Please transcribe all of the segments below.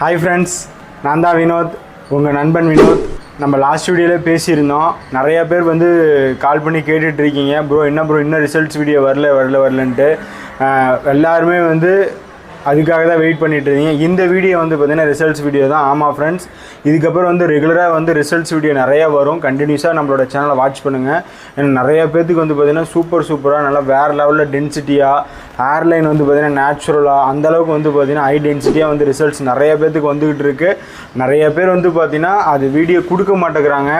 Hi friends நான் தான் வினோத். உங்கள் நண்பன் வினோத். நம்ம லாஸ்ட் வீடியோவில் பேசியிருந்தோம். நிறையா பேர் வந்து கால் பண்ணி கேட்டுட்ருக்கீங்க ப்ரோ என்ன ப்ரோ இன்னும் ரிசல்ட்ஸ் வீடியோ வரல வரல வரலன்ட்டு. எல்லாருமே வந்து அதுக்காக தான் வெயிட் பண்ணிட்டு இருந்தீங்க இந்த வீடியோ வந்து பார்த்தீங்கன்னா ரிசல்ட்ஸ் வீடியோ தான். ஆமாம் ஃப்ரெண்ட்ஸ் இதுக்கப்புறம் வந்து ரெகுலராக வந்து ரிசல்ட்ஸ் வீடியோ நிறைய வரும். கண்டினியூஸாக நம்மளோட சேனலை வாட்ச் பண்ணுங்கள் ஏன்னா நிறைய பேர்த்துக்கு வந்து பார்த்தீங்கன்னா சூப்பர் சூப்பராக நல்லா வேறு லெவலில் டென்சிட்டியாக ஏர்லைன் வந்து பார்த்தீங்கன்னா நேச்சுரலாக அந்தளவுக்கு வந்து பார்த்தீங்கன்னா ஹை டென்சிட்டியாக வந்து ரிசல்ட்ஸ் நிறைய பேர்த்துக்கு வந்துக்கிட்டு இருக்கு. நிறைய பேர் வந்து பார்த்தீங்கன்னா அது வீடியோ கொடுக்க மாட்டேங்கிறாங்க.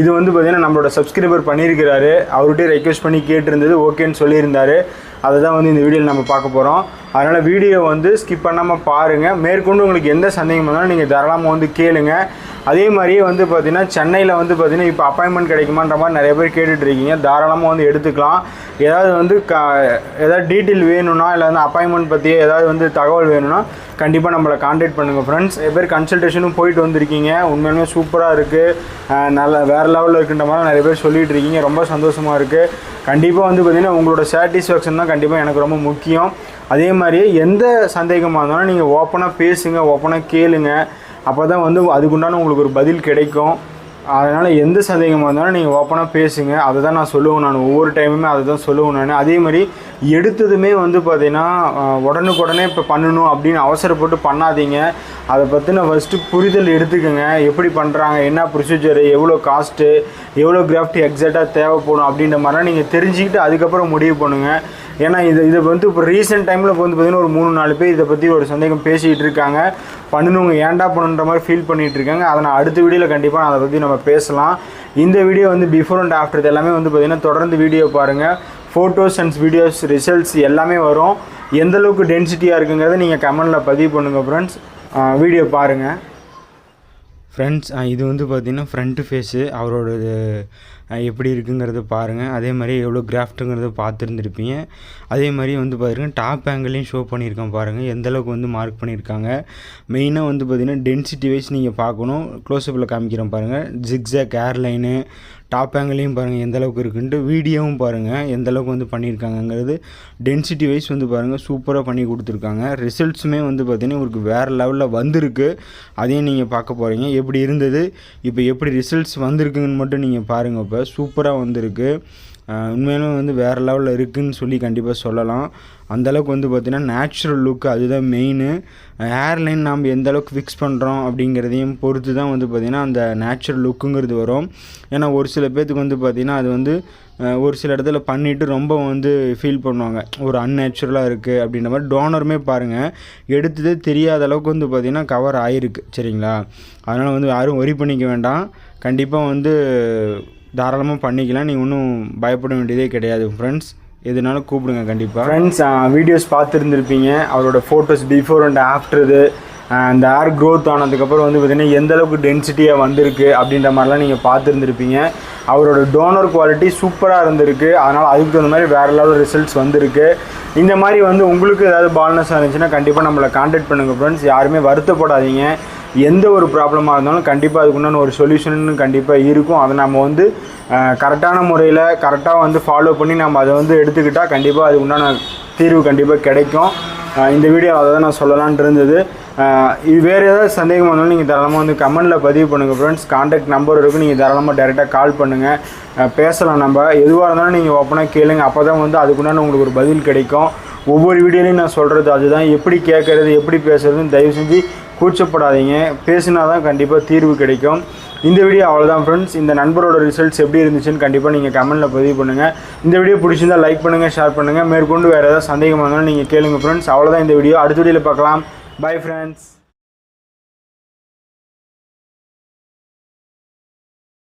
இது வந்து பார்த்தீங்கன்னா நம்மளோட சப்ஸ்கிரைபர் பண்ணியிருக்கிறாரு. அவர்கிட்டயே ரெக்வஸ்ட் பண்ணி கேட்டிருந்தது ஓகேன்னு சொல்லியிருந்தாரு. அதை தான் வந்து இந்த வீடியோவில் நம்ம பார்க்க போகிறோம் அதனால் வீடியோ வந்து ஸ்கிப் பண்ணாமல் பாருங்கள் மேற்கொண்டு உங்களுக்கு எந்த சந்தேகம் வந்தாலும் நீங்கள் தாராளமாக வந்து கேளுங்கள் அதே மாதிரியே வந்து பார்த்தீங்கன்னா சென்னையில் வந்து பார்த்தீங்கன்னா இப்போ அப்பாயின்மெண்ட் கிடைக்குமான்ற மாதிரி நிறைய பேர் கேட்டுட்ருக்கீங்க தாராளமாக வந்து எடுத்துக்கலாம். ஏதாவது வந்து க ஏதாவது டீட்டெயில் வேணும்னா இல்லை வந்து அப்பாயின்மெண்ட் பற்றி ஏதாவது வந்து தகவல் வேணும்னா கண்டிப்பாக நம்மளை காண்டாக்ட் பண்ணுங்கள் ஃப்ரெண்ட்ஸ் நிறைய பேர் கன்சல்டேஷனும் போயிட்டு வந்திருக்கீங்க. உண்மையுமே சூப்பராக இருக்குது நல்ல வேறு லெவலில் இருக்குன்ற மாதிரி நிறைய பேர் சொல்லிகிட்டு இருக்கீங்க. ரொம்ப சந்தோஷமாக இருக்குது கண்டிப்பாக வந்து பார்த்திங்கன்னா உங்களோட சாட்டிஸ்ஃபேக்ஷன் தான் கண்டிப்பாக எனக்கு ரொம்ப முக்கியம். அதே மாதிரியே எந்த சந்தேகமாக இருந்தாலும் நீங்கள் ஓப்பனாக பேசுங்க ஓப்பனாக கேளுங்க. அப்போ தான் வந்து அதுக்குண்டான உங்களுக்கு ஒரு பதில் கிடைக்கும். அதனால் எந்த சந்தேகமாக இருந்தாலும் நீங்கள் ஓப்பனாக பேசுங்க. அதை தான் நான் சொல்லுவேன் நான். ஒவ்வொரு டைமுமே அதை தான் சொல்லுவேன் நான். அதே மாதிரி எடுத்ததுமே வந்து பார்த்தீங்கன்னா உடனுக்குடனே இப்போ பண்ணணும் அப்படின்னு அவசரப்பட்டு பண்ணாதீங்க. அதை பற்றின ஃபஸ்ட்டு புரிதல் எடுத்துக்கோங்க. எப்படி பண்ணுறாங்க என்ன ப்ரொசீஜரு எவ்வளோ காஸ்ட்டு எவ்வளோ கிராஃப்ட் எக்ஸாக்டாக தேவைப்படும் அப்படின்ற மாதிரிலாம் நீங்கள் தெரிஞ்சுக்கிட்டு அதுக்கப்புறம் முடிவு பண்ணுங்கள் ஏன்னா இது இதை வந்து இப்போ ரீசெண்ட் டைமில் இப்போ வந்து பார்த்தீங்கன்னா ஒரு மூணு நாலு பேர் இதை பற்றி ஒரு சந்தேகம் பேசிகிட்டு இருக்காங்க. பண்ணணுங்க ஏன்டா பண்ணுன்ற மாதிரி ஃபீல் பண்ணிகிட்டு இருக்காங்க அதை நான் அடுத்த வீடியோவில் கண்டிப்பாக நான் அதை பற்றி நம்ம பேசலாம். இந்த வீடியோ வந்து பிஃபோர் அண்ட் ஆஃப்டர் இது எல்லாமே வந்து பார்த்திங்கன்னா தொடர்ந்து வீடியோ பாருங்கள் ஃபோட்டோஸ் அண்ட் வீடியோஸ் ரிசல்ட்ஸ் எல்லாமே வரும். எந்த அளவுக்கு டென்சிட்டியாக இருக்குங்கிறத நீங்கள் கமெண்டில் பதிவு பண்ணுங்கள் ஃப்ரெண்ட்ஸ் வீடியோ பாருங்கள் ஃப்ரெண்ட்ஸ் இது வந்து பார்த்தீங்கன்னா ஃப்ரண்ட்டு ஃபேஸு அவரோடது எப்படி இருக்குங்கிறத பாருங்கள் அதே மாதிரி எவ்வளோ கிராஃப்ட்டுங்கிறத பார்த்துருந்துருப்பீங்க. அதே மாதிரி வந்து பாருங்கள் டாப் ஆங்கிளையும் ஷோ பண்ணியிருக்கேன் பாருங்கள் எந்த அளவுக்கு வந்து மார்க் பண்ணியிருக்காங்க. மெயினாக வந்து பார்த்தீங்கன்னா டென்சிட்டி வைஸ் நீங்கள் பார்க்கணும். க்ளோஸ்அப்பில் காமிக்கிறேன் பாருங்கள் ஜிக்ஸாக் ஏர்லைனு டாப் ஆங்கிளையும் பாருங்கள் எந்த அளவுக்கு இருக்குன்ட்டு வீடியோவும் பாருங்கள் எந்த அளவுக்கு வந்து பண்ணியிருக்காங்கங்கிறது டென்சிட்டி வைஸ் வந்து பாருங்கள் சூப்பராக பண்ணி கொடுத்துருக்காங்க. ரிசல்ட்ஸுமே வந்து பார்த்தீங்கன்னா உங்களுக்கு வேறு லெவலில் வந்திருக்கு. அதையும் நீங்கள் பார்க்க போகிறீங்க எப்படி இருந்தது இப்போ எப்படி ரிசல்ட்ஸ் வந்திருக்குங்கன்னு மட்டும் நீங்கள் பாருங்கள் இப்போ சூப்பராக வந்திருக்கு. உண்மையிலுமே வந்து வேறு லெவலில் இருக்குதுன்னு சொல்லி கண்டிப்பாக சொல்லலாம். அந்தளவுக்கு வந்து பார்த்திங்கன்னா நேச்சுரல் லுக் அதுதான் மெயினு ஏர்லைன் நாம் எந்த அளவுக்கு ஃபிக்ஸ் பண்ணுறோம் அப்படிங்கிறதையும் பொறுத்து தான் வந்து பார்த்திங்கன்னா அந்த நேச்சுரல் லுக்குங்கிறது வரும். ஏன்னா ஒரு சில பேர்த்துக்கு வந்து பார்த்திங்கன்னா அது வந்து ஒரு சில இடத்துல பண்ணிவிட்டு ரொம்ப வந்து ஃபீல் பண்ணுவாங்க. ஒரு அன்நேச்சுரலாக இருக்குது அப்படின்ற மாதிரி டோனருமே பாருங்கள் எடுத்ததே தெரியாத அளவுக்கு வந்து பார்த்திங்கன்னா கவர் ஆகிருக்கு சரிங்களா? அதனால் வந்து யாரும் ஒரி பண்ணிக்க வேண்டாம். கண்டிப்பாக வந்து தாராளமாக பண்ணிக்கலாம். நீங்கள் ஒன்றும் பயப்பட வேண்டியதே கிடையாது ஃப்ரெண்ட்ஸ் எதுனாலும் கூப்பிடுங்க கண்டிப்பாக ஃப்ரெண்ட்ஸ் வீடியோஸ் பார்த்துருந்துருப்பீங்க. அவரோட ஃபோட்டோஸ் பிஃபோர் அண்ட் ஆஃப்டர் இது. அந்த ஏர் க்ரோத் ஆனதுக்கப்புறம் வந்து பார்த்திங்கன்னா எந்த அளவுக்கு டென்சிட்டியாக வந்திருக்கு அப்படின்ற மாதிரிலாம் நீங்கள் பார்த்துருந்துருப்பீங்க. அவரோட டோனர் குவாலிட்டி சூப்பராக இருந்திருக்கு. அதனால் அதுக்கு தகுந்த மாதிரி வேறு லெவல் ரிசல்ட்ஸ் வந்திருக்கு. இந்த மாதிரி வந்து உங்களுக்கு ஏதாவது பால்னஸ் இருந்துச்சுன்னா கண்டிப்பாக நம்மளை காண்டாக்ட் பண்ணுங்கள் ஃப்ரெண்ட்ஸ் யாருமே வருத்தப்படாதீங்க. எந்த ஒரு ப்ராப்ளமாக இருந்தாலும் கண்டிப்பாக அதுக்குண்டான ஒரு சொல்யூஷன் கண்டிப்பாக இருக்கும். அதை நம்ம வந்து கரெக்டான முறையில் கரெக்டாக வந்து ஃபாலோ பண்ணி நம்ம அதை வந்து எடுத்துக்கிட்டால் கண்டிப்பாக அதுக்கு உண்டான தீர்வு கண்டிப்பாக கிடைக்கும். இந்த வீடியோ அதை தான் நான் சொல்லலான்ட்டு இருந்தது. இது வேறு ஏதாவது சந்தேகம் வந்தாலும் நீங்கள் தாராளமாக வந்து கமெண்டில் பதிவு பண்ணுங்கள் ஃப்ரெண்ட்ஸ் காண்டாக்ட் நம்பர் இருக்கும் நீங்கள் தாராளமாக டேரெக்டாக கால் பண்ணுங்கள் பேசலாம் நம்ம. எதுவாக இருந்தாலும் நீங்கள் ஓப்பனாக கேளுங்க. அப்போ தான் வந்து அதுக்குண்டான உங்களுக்கு ஒரு பதில் கிடைக்கும். ஒவ்வொரு வீடியோலையும் நான் சொல்கிறது அதுதான். எப்படி கேட்குறது எப்படி பேசுகிறதுன்னு தயவு செஞ்சு கூச்சப்படாதீங்க. பேசினா தான் கண்டிப்பாக தீர்வு கிடைக்கும். இந்த வீடியோ அவ்வளோதான் ஃப்ரெண்ட்ஸ் இந்த நண்பரோட ரிசல்ட்ஸ் எப்படி இருந்துச்சுன்னு கண்டிப்பாக நீங்கள் கமெண்ட்டில் பதிவு பண்ணுங்கள் இந்த வீடியோ பிடிச்சிருந்தா லைக் பண்ணுங்கள் ஷேர் பண்ணுங்கள் மேற்கொண்டு வேறு ஏதாவது சந்தேகம் இருந்தாலும் நீங்கள் கேளுங்க ஃப்ரெண்ட்ஸ் அவ்வளோதான் இந்த வீடியோ அடுத்த வீடியோவில் பார்க்கலாம். Bye friends